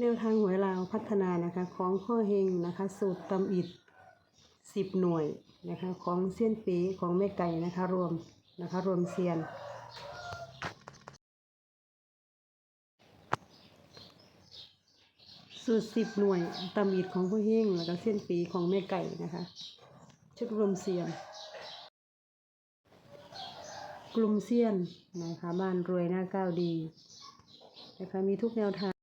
แนวทางหวยลาวพัฒนานะคะของพ่อเฮงนะคะ สูตรตำอิดสิบหน่วยนะคะของเซียนปีของแม่ไก่นะคะรวมนะคะรวมเซียน สูตรสิบหน่วยตำอิดของพ่อเฮงแล้วก็เซียนปีของแม่ไก่นะคะ ชุดรวมเซียน กลุ่มเซียนนะคะบ้านรวยหน้าก้าวดีนะคะมีทุกแนวทาง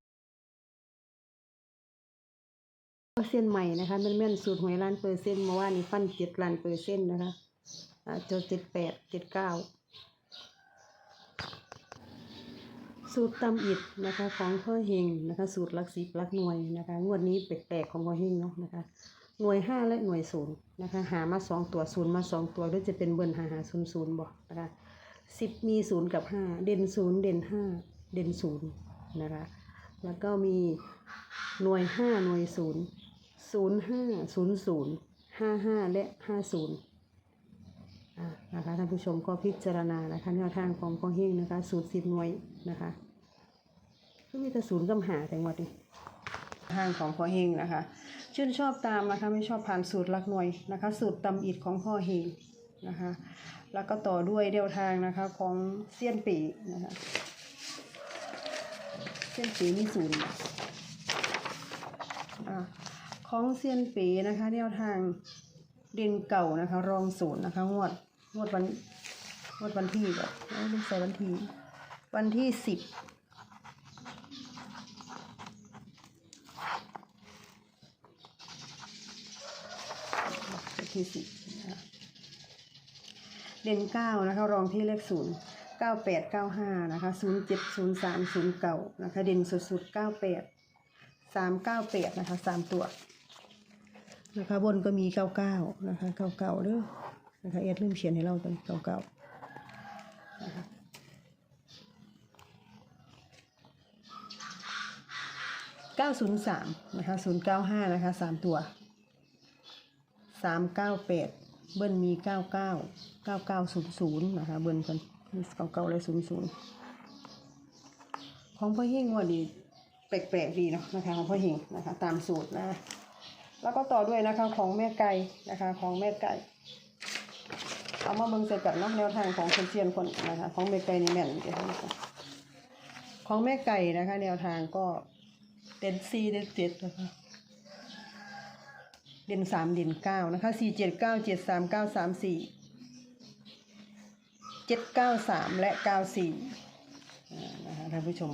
เส้นใหม่นะคะแม่นแม่นๆสูตรหวยล้านเปอร์เซ็นต์เมื่อวานนี้ฟันเจ็ดล้านเปอร์เซ็นต์นะคะอ่าจดเจ็ดแปดเจ็ดเก้าสูตรตำอิดนะคะของพ่อเฮงนะคะสูตรลักสิบลักหน่วยนะคะงวดนี้แปลกๆของพ่อเฮงเนาะนะคะหน่วยห้าและหน่วยศูนย์นะคะหามาสองตัวศูนย์มาสองตัวหรือจะเป็นเบิร์นหาหาศูนย์ศูนย์บอกนะคะสิบมีศูนย์กับห้าเด่นศูนย์เด่นห้าเด่นศูนย์นะคะแล้วก็มีหน่วยห้าหน่วยศูนย์ ศูนย์ห้าศูนย์ศูนย์ห้าห้าและห้าศูนย์นะคะท่านผู้ชมก็พิจารณานะคะแนวทางของพ่อเฮงนะคะสูตรสิบหน่วยนะคะก็มีแต่ศูนย์กับหาแต่งวดนี้ทางของพ่อเฮงนะคะ ชื่นชอบตามนะคะไม่ชอบผ่านสูตรลักหน่วยนะคะ สูตรตำอิดของพ่อเฮงนะคะ แล้วก็ต่อด้วยเดียวทางนะคะของเซียนปีนะคะเส้นปีมีศูนย์ ของเซียนปีนะคะแนวทางเด่นเก่านะคะ รองศูนย์นะคะ งวดงวดวันงวดวันที่แบบไม่ใส่วันที่วันที่สิบวันที่สิบเด่นเก้านะคะ รองที่เลขศูนย์เก้าแปดเก้าห้านะคะศูนย์เจ็ดศูนย์สามศูนย์เก่านะคะ เด่นสุดๆเก้าแปดสามเก้าแปดนะคะสามตัว นะคะบนก็มีเก้าเก้านะคะเก้าเก้าเด้อนะคะเอ็ดลืมเขียนให้เราตอนเก้าเก้าเก้าศูนย์สามนะคะศูนย์เก้าห้านะคะสามตัวสามเก้าแปดเบิ้ลมีเก้าเก้าเก้าเก้าศูนย์ศูนย์นะคะเบิ้ลกันเก้าเก้าเลยศูนย์ศูนย์ของพ่อเฮงวันนี้แปลกๆดีเนาะนะคะของพ่อเฮงนะคะตามสูตรนะ แล้วก็ต่อด้วยนะคะของแม่ไก่นะคะของแม่ไก่ เอามาเบิ่งใส่กันเนาะแนวทางของคนเซียนคนนะคะของแม่ไก่นี่แม่นเดียวนะคะของแม่ไก่นะคะ แนวทางก็เด่นซีเด่นเจ็ดนะคะเด่นสามเด่นเก้านะคะสี่เจ็ดเก้าเจ็ดสามเก้าสามสี่เจ็ดเก้าสามและเก้าสี่นะคะท่านผู้ชม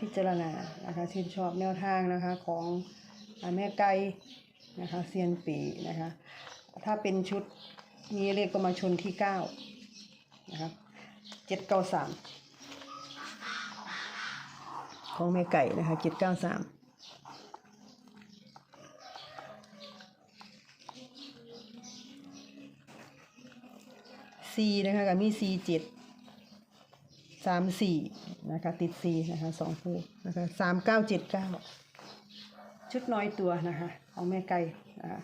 พิจารณานะคะชื่นชอบแนวทางนะคะของแม่ไก่ นะคะเซียนปีนะคะ ถ้าเป็นชุดนี้เลขก็มาชนที่เก้านะครับเจ็ดเก้าสามของแม่ไก่นะคะเจ็ดเก้าสามสี่นะคะกับมีสี่เจ็ดสามสี่นะคะติดสี่นะคะสองคู่นะคะสามเก้าเจ็ดเก้าชุดน้อยตัวนะคะ ของแม่ไก่นะคะ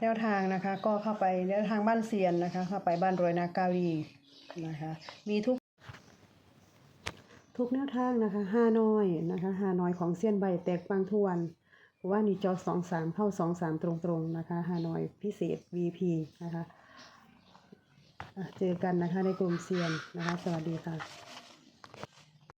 แนวทางนะคะก็เข้าไปแนวทางบ้านเซียนนะคะ เข้าไปบ้านรวยนากาวีนะคะ มีทุก ทุกแนวทางนะคะห้าน้อยนะคะห้าน้อยของเซียนใบแตกบางทวนเพราะว่านี่จอสองสามเข้าสองสามตรงๆนะคะห้าน้อยพิเศษ VP นะคะ เจอกันนะคะในกลุ่มเซียนนะคะ สวัสดีค่ะ